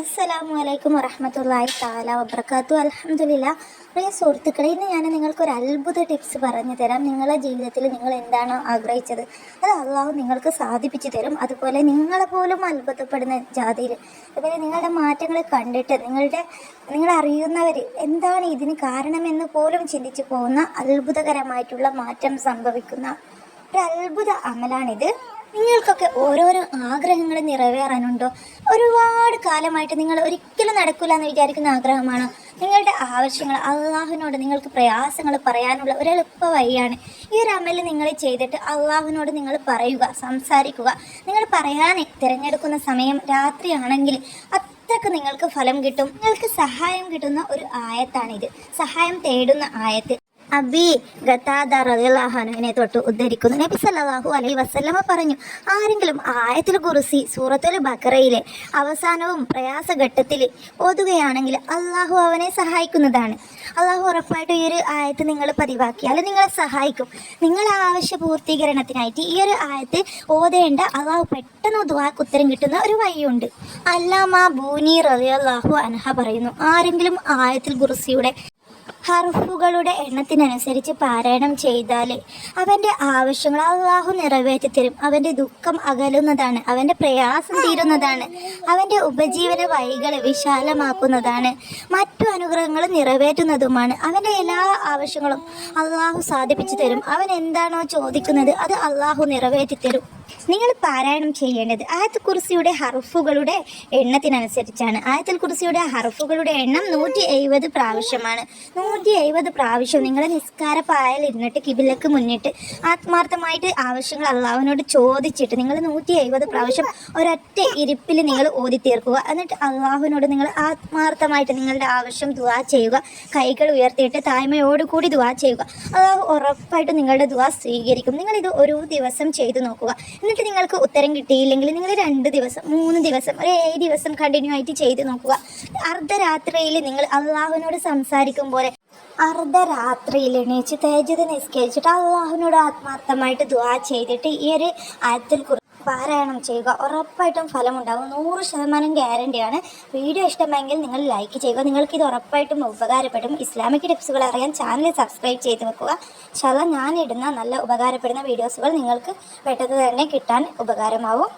അസ്സലാമു അലൈക്കും വറഹമത്തല്ലാഹി താല വബർക്കാത്തു അലഹമില്ല പ്രിയ സുഹൃത്തുക്കളെ ഇന്ന് ഞാൻ നിങ്ങൾക്ക് ഒരു അത്ഭുത ടിപ്സ് പറഞ്ഞു തരാം. നിങ്ങളുടെ ജീവിതത്തിൽ നിങ്ങൾ എന്താണോ ആഗ്രഹിച്ചത്? അത് അള്ളാഹു നിങ്ങൾക്ക് സാധിപ്പിച്ചു തരും. അതുപോലെ നിങ്ങളെ പോലും അത്ഭുതപ്പെടുന്ന ജാതിയിൽ. അതുപോലെ നിങ്ങളുടെ മാറ്റങ്ങൾ കണ്ടിട്ട് നിങ്ങളുടെ നിങ്ങൾ അറിയുന്നവർ എന്താണ് ഇതിന് കാരണമെന്ന് പോലും ചിന്തിച്ചു പോകുന്ന അത്ഭുതകരമായിട്ടുള്ള മാറ്റം സംഭവിക്കുന്ന ഒരു അത്ഭുത അമലാണിത്. നിങ്ങൾക്കൊക്കെ ഓരോരോ ആഗ്രഹങ്ങൾ നിറവേറാനുണ്ടോ? ഒരുപാട് കാലമായിട്ട് നിങ്ങൾ ഒരിക്കലും നടക്കില്ല എന്ന് വിചാരിക്കുന്ന ആഗ്രഹമാണ്? നിങ്ങളുടെ ആവശ്യങ്ങൾ അള്ളാഹുവിനോട് നിങ്ങൾക്ക് പ്രയാസങ്ങൾ പറയാനുള്ള ഒരു വഴിയാണ്. ഈ ഒരു അമൽ നിങ്ങൾ ചെയ്തിട്ട് അള്ളാഹുവിനോട് നിങ്ങൾ പറയുക സംസാരിക്കുക. നിങ്ങൾ പറയാൻ തിരഞ്ഞെടുക്കുന്ന സമയം രാത്രിയാണെങ്കിൽ അത്രയ്ക്ക് നിങ്ങൾക്ക് ഫലം കിട്ടും. നിങ്ങൾക്ക് സഹായം കിട്ടുന്ന ഒരു ആയത്താണിത്. സഹായം തേടുന്ന ആയത്ത്. അബി റളിയല്ലാഹുവിനെ തൊട്ട് ഉദ്ധരിക്കുന്നു. നബി സല്ലാഹു അലൈഹി വസല്ലമ പറഞ്ഞു ആരെങ്കിലും ആയത്തിൽ കുറിസി സൂറത്തുൽ ബക്കറയിലെ അവസാനവും പ്രയാസഘട്ടത്തിൽ ഓതുകയാണെങ്കിൽ അള്ളാഹു അവനെ സഹായിക്കുന്നതാണ്. അള്ളാഹു ഉറപ്പായിട്ട് ഈ ഒരു ആയത്ത് നിങ്ങൾ പതിവാക്കിയാൽ നിങ്ങളെ സഹായിക്കും. നിങ്ങളെ ആവശ്യ പൂർത്തീകരണത്തിനായിട്ട് ഈ ഒരു ആയത്ത് ഓതേണ്ട അള്ളാഹു പെട്ടെന്ന് ദുവാക്ക് ഉത്തരം കിട്ടുന്ന ഒരു വഴിയുണ്ട്. അല്ലാമ ബൂനി റളിയല്ലാഹു അൻഹ പറയുന്നു ആരെങ്കിലും ആയത്തിൽ കുറിസിയുടെ ഹർഫുകളുടെ എണ്ണത്തിനനുസരിച്ച് പാരായണം ചെയ്താൽ അവന്റെ ആവശ്യങ്ങൾ അള്ളാഹു നിറവേറ്റി തരും അവന്റെ ദുഃഖം അകലുന്നതാണ്. അവന്റെ പ്രയാസം തീരുന്നതാണ്. അവന്റെ ഉപജീവന വഴികൾ വിശാലമാക്കുന്നതാണ്. മറ്റു അനുഗ്രഹങ്ങൾ നിറവേറ്റുന്നതുമാണ്. അവന്റെ എല്ലാ ആവശ്യങ്ങളും അള്ളാഹു സാധിപ്പിച്ചു തരും അവൻ എന്താണോ ചോദിക്കുന്നത് അത് അള്ളാഹു നിറവേറ്റി തരും നിങ്ങൾ പാരായണം ചെയ്യേണ്ടത് ആയത്തുൽ കുറിസിയുടെ ഹർഫുകളുടെ എണ്ണത്തിനനുസരിച്ചാണ്. ആയത്തുൽ കുറിസിയുടെ ഹർഫുകളുടെ എണ്ണം നൂറ്റി എഴുപത് പ്രാവശ്യമാണ്. നൂറ്റി എഴുപത് പ്രാവശ്യം നിങ്ങൾ നിസ്കാര പായൽ ഇരുന്നിട്ട് കിബിലക്ക് മുന്നിട്ട് ആത്മാർത്ഥമായിട്ട് ആവശ്യങ്ങൾ അള്ളാഹുവിനോട് ചോദിച്ചിട്ട് നിങ്ങൾ നൂറ്റി എഴുപത് പ്രാവശ്യം ഒരൊറ്റ ഇരിപ്പിൽ നിങ്ങൾ ഓതി തീർക്കുക എന്നിട്ട് അള്ളാഹുവിനോട് നിങ്ങൾ ആത്മാർത്ഥമായിട്ട് നിങ്ങളുടെ ആവശ്യം ദുവാ ചെയ്യുക. കൈകൾ ഉയർത്തിയിട്ട് താഴ്മയോടുകൂടി ദുവാ ചെയ്യുക. അള്ളാഹു ഉറപ്പായിട്ട് നിങ്ങളുടെ ദുവാ സ്വീകരിക്കും. നിങ്ങളിത് ഒരു ദിവസം ചെയ്തു നോക്കുക. എന്നിട്ട് നിങ്ങൾക്ക് ഉത്തരം കിട്ടിയില്ലെങ്കിൽ നിങ്ങൾ രണ്ട് ദിവസം മൂന്ന് ദിവസം ഒരു ഏഴ് ദിവസം കണ്ടിന്യൂ ആയിട്ട് ചെയ്ത് നോക്കുക. അർദ്ധരാത്രിയിൽ നിങ്ങൾ അള്ളാഹുവിനോട് സംസാരിക്കും പോലെ അർദ്ധരാത്രിയിൽ എണീച്ച് തേജത് നിസ്കരിച്ചിട്ട് അള്ളാഹുവിനോട് ആത്മാർത്ഥമായിട്ട് ദുവാ ചെയ്തിട്ട് ഈ ഒരു ആയത്തിൽ കുറി പാരായണം ചെയ്യുക. ഉറപ്പായിട്ടും ഫലമുണ്ടാകും നൂറ് ശതമാനം ഗ്യാരണ്ടിയാണ്. വീഡിയോ ഇഷ്ടമെങ്കിൽ നിങ്ങൾ ലൈക്ക് ചെയ്യുക. നിങ്ങൾക്ക് ഇത് ഉറപ്പായിട്ടും ഉപകാരപ്പെടും. ഇസ്ലാമിക് ടിപ്സുകൾ അറിയാൻ ചാനൽ സബ്സ്ക്രൈബ് ചെയ്ത് വെക്കുക. ശല ഞാനിടുന്ന നല്ല ഉപകാരപ്പെടുന്ന വീഡിയോസുകൾ നിങ്ങൾക്ക് പെട്ടെന്ന് തന്നെ കിട്ടാൻ ഉപകാരമാവും.